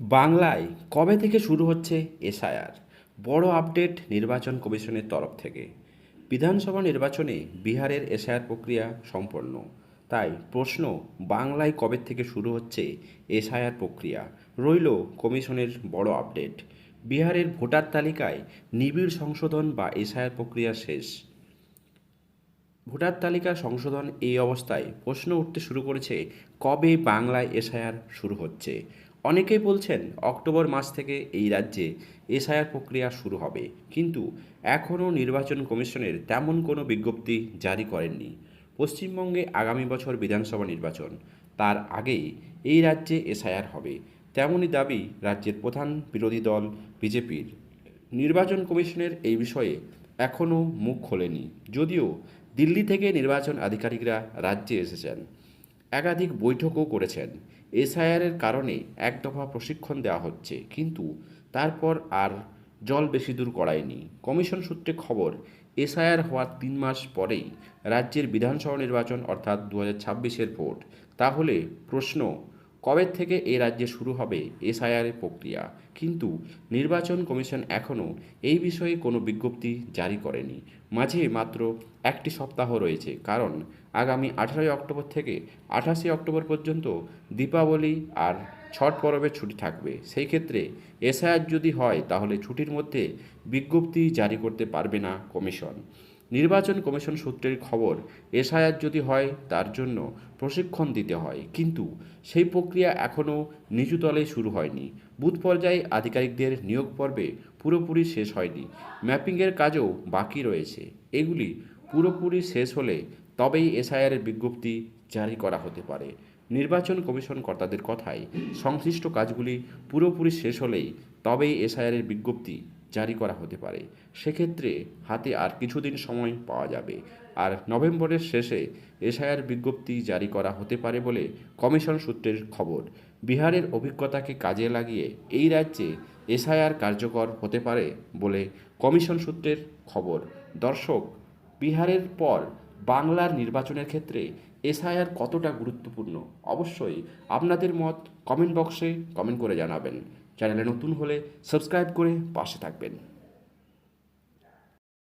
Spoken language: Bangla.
বাংলায় কবে থেকে শুরু হচ্ছে এসআইআর? বড় আপডেট নির্বাচন কমিশনের তরফ থেকে। বিধানসভা নির্বাচনে বিহারের এসআইআর প্রক্রিয়া সম্পন্ন। তাই প্রশ্ন, বাংলায় কবে থেকে শুরু হচ্ছে এসআইআর প্রক্রিয়া? রইল কমিশনের বড় আপডেট। বিহারের ভোটার তালিকায় নিবিড় সংশোধন বা এসআইআর প্রক্রিয়া শেষ। ভোটার তালিকা সংশোধন এই অবস্থায় প্রশ্ন উঠতে শুরু করেছে, কবে বাংলায় এসআইআর শুরু হচ্ছে? অনেকেই বলছেন অক্টোবর মাস থেকে এই রাজ্যে এসআইআর প্রক্রিয়া শুরু হবে, কিন্তু এখনও নির্বাচন কমিশনের তেমন কোনো বিজ্ঞপ্তি জারি করেননি। পশ্চিমবঙ্গে আগামী বছর বিধানসভা নির্বাচন, তার আগেই এই রাজ্যে এসআইআর হবে, তেমনই দাবি রাজ্যের প্রধান বিরোধী দল বিজেপির। নির্বাচন কমিশনের এই বিষয়ে এখনও মুখ খোলেনি, যদিও দিল্লি থেকে নির্বাচন আধিকারিকরা রাজ্যে এসেছেন। একাধিক বৈঠকও করেছেন। এসআইআরের কারণে এক দফা প্রশিক্ষণ দেওয়া হচ্ছে, কিন্তু তারপর আর জল বেশি দূর করায়নি। কমিশন সূত্রে খবর, এসআইআর হওয়ার তিন মাস পরেই রাজ্যের বিধানসভা নির্বাচন, অর্থাৎ দু হাজার ভোট। তাহলে প্রশ্ন কবে থেকে এ রাজ্যে শুরু হবে এসআইআর প্রক্রিয়া? কিন্তু নির্বাচন কমিশন এখনও এই বিষয়ে কোনো বিজ্ঞপ্তি জারি করেনি। মাঝে মাত্র একটি সপ্তাহ রয়েছে, কারণ আগামী আঠারোই অক্টোবর থেকে আঠাশে অক্টোবর পর্যন্ত দীপাবলি আর ছট পরবের ছুটি থাকবে। সেই ক্ষেত্রে এসআইআর যদি হয়, তাহলে ছুটির মধ্যে বিজ্ঞপ্তি জারি করতে পারবে না কমিশন। নির্বাচন কমিশন সূত্রের খবর, এসআইআর যদি হয় তার জন্য প্রশিক্ষণ দিতে হয়। কিন্তু সেই প্রক্রিয়া এখনও নিচু নিচুতলে শুরু হয়নি। বুথ পর্যায়ে আধিকারিকদের নিয়োগ পর্বে পুরোপুরি শেষ হয়নি। ম্যাপিংয়ের কাজও বাকি রয়েছে। এগুলি পুরোপুরি শেষ হলে তবেই এসআইআরের বিজ্ঞপ্তি জারি করা হতে পারে। নির্বাচন কমিশন কর্তাদের কথায়, সংশ্লিষ্ট কাজগুলি পুরোপুরি শেষ হলেই তবেই এসআইআরের বিজ্ঞপ্তি জারি করা হতে পারে। সেক্ষেত্রে হাতে আর কিছুদিন সময় পাওয়া যাবে। আর নভেম্বরের শেষে এসআইআর বিজ্ঞপ্তি জারি করা হতে পারে বলে কমিশন সূত্রের খবর। বিহারের অভিজ্ঞতাকে কাজে লাগিয়ে এই রাজ্যে এসআইআর কার্যকর হতে পারে বলে কমিশন সূত্রের খবর। দর্শক, বিহারের পর বাংলার নির্বাচনের ক্ষেত্রে এসআইআর কতটা গুরুত্বপূর্ণ? অবশ্যই আপনাদের মত কমেন্ট বক্সে কমেন্ট করে জানাবেন। চ্যানেলে নতুন হলে সাবস্ক্রাইব করে পাশে থাকবেন।